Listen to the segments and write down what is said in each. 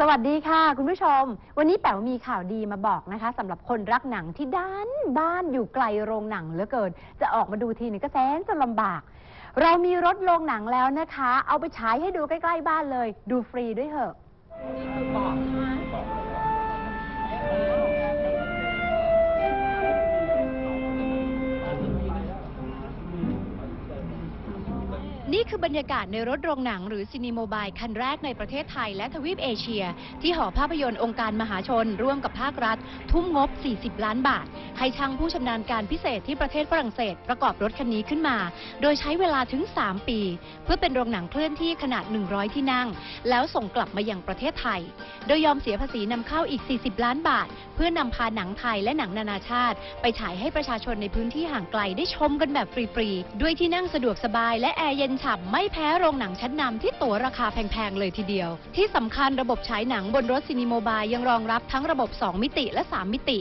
สวัสดีค่ะ คุณผู้ชม วันนี้แป๋วมีข่าวดีมาบอกนะคะสำหรับคนรักหนังที่ด้านบ้านอยู่ไกลโรงหนังเหลือเกิน จะออกมาดูทีนึงก็แสนจะลำบาก เรามีรถโรงหนังแล้วนะคะ เอาไปฉายให้ดูใกล้ ๆ บ้านเลย ดูฟรีด้วยเถอะ นี่คือบรรยากาศในรถโรงหนังหรือซินีโมบายคันแรกในประเทศไทยและทวีปเอเชีย ที่หอภาพยนตร์องค์การมหาชน ร่วมกับภาครัฐ ทุ่มงบ 40 ล้านบาท ให้ช่างผู้ชำนาญการพิเศษที่ประเทศฝรั่งเศส ประกอบรถคันนี้ขึ้นมา โดยใช้เวลาถึง 3 ปี เพื่อเป็นโรงหนังเคลื่อนที่ขนาด 100 ที่นั่ง แล้วส่งกลับมายังประเทศไทย โดยยอมเสียภาษีนำเข้าอีก 40 ล้านบาท เพื่อนำพาหนังไทยและหนังนานาชาติ ไปฉายให้ประชาชนในพื้นที่ห่างไกลได้ชมกันแบบฟรีๆด้วยที่นั่งสะดวกสบายและแอร์เย็นฉ่ำไม่แพ้โรงหนังชั้นนำที่ตั๋วราคาแพงๆเลยทีเดียว ที่สำคัญระบบฉายหนังบนรถซีนิโมบายยังรองรับทั้งระบบ 2 มิติและ 3 มิติ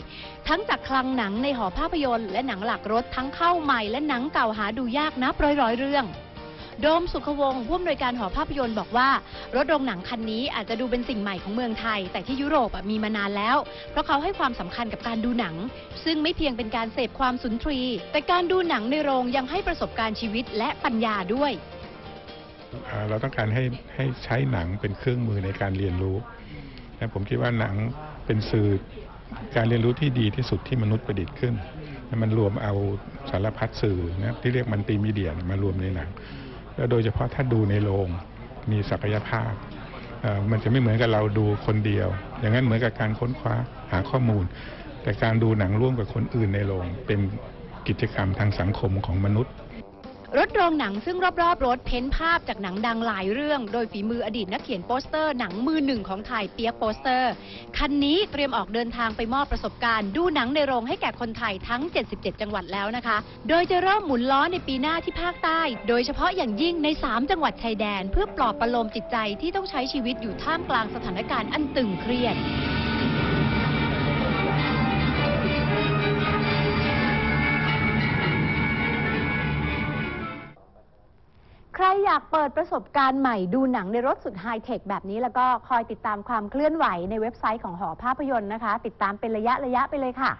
ทั้งจากคลังหนังในหอภาพยนตร์และหนังหลักรถทั้งเข้าใหม่และหนังเก่าหาดูยากนับร้อยๆเรื่อง โดมสุขวงศ์ผู้อำนวยการหอภาพยนตร์บอกว่า รถโรงหนังคันนี้อาจจะดูเป็นสิ่งใหม่ของเมืองไทย แต่ที่ยุโรปอะมีมานานแล้ว เพราะเขาให้ความสำคัญกับการดูหนัง ซึ่งไม่เพียงเป็นการเสพความสุนทรีแต่การดูหนังในโรงยังให้ประสบการณ์ชีวิตและปัญญาด้วยอ่าเราต้องการให้ให้ใช้หนังเป็นเครื่องมือในการเรียนรู้นะผมคิดว่าหนังเป็นสื่อการเรียนรู้ที่ดีที่สุดที่มนุษย์ประดิษฐ์ขึ้นนะมันรวมเอาสารพัดสื่อนะที่เรียกมันติมีเดียมารวมในหนัง โดยเฉพาะถ้าดูในโรงมีศักยภาพ มันจะไม่เหมือนกับเราดูคนเดียว อย่างนั้นเหมือนกับการค้นคว้าหาข้อมูล แต่การดูหนังร่วมกับคนอื่นในโรงเป็นกิจกรรมทางสังคมของมนุษย์ รถโรงหนังซึ่งรอบๆรถเพ้นภาพจากหนังดังหลายเรื่อง โดยฝีมืออดีตนักเขียนโปสเตอร์หนังมือหนึ่งของไทยเปียกโปสเตอร์ คันนี้เตรียมออกเดินทางไปมอบประสบการณ์ ดูหนังในโรงให้แก่คนไทยทั้ง 77 จังหวัดแล้วนะคะ โดยจะเริ่มหมุนล้อในปีหน้าที่ภาคใต้ โดยเฉพาะอย่างยิ่งใน 3 จังหวัดชายแดน เพื่อปลอบประโลมจิตใจที่ต้องใช้ชีวิตอยู่ท่ามกลางสถานการณ์อันตึงเครียด ใครอยากเปิดประสบการณ์ใหม่ดูหนังในรถสุดไฮเทคแบบนี้ แล้วก็คอยติดตามความเคลื่อนไหวในเว็บไซต์ของหอภาพยนตร์นะคะ ติดตามเป็นระยะระยะๆไปเลยค่ะ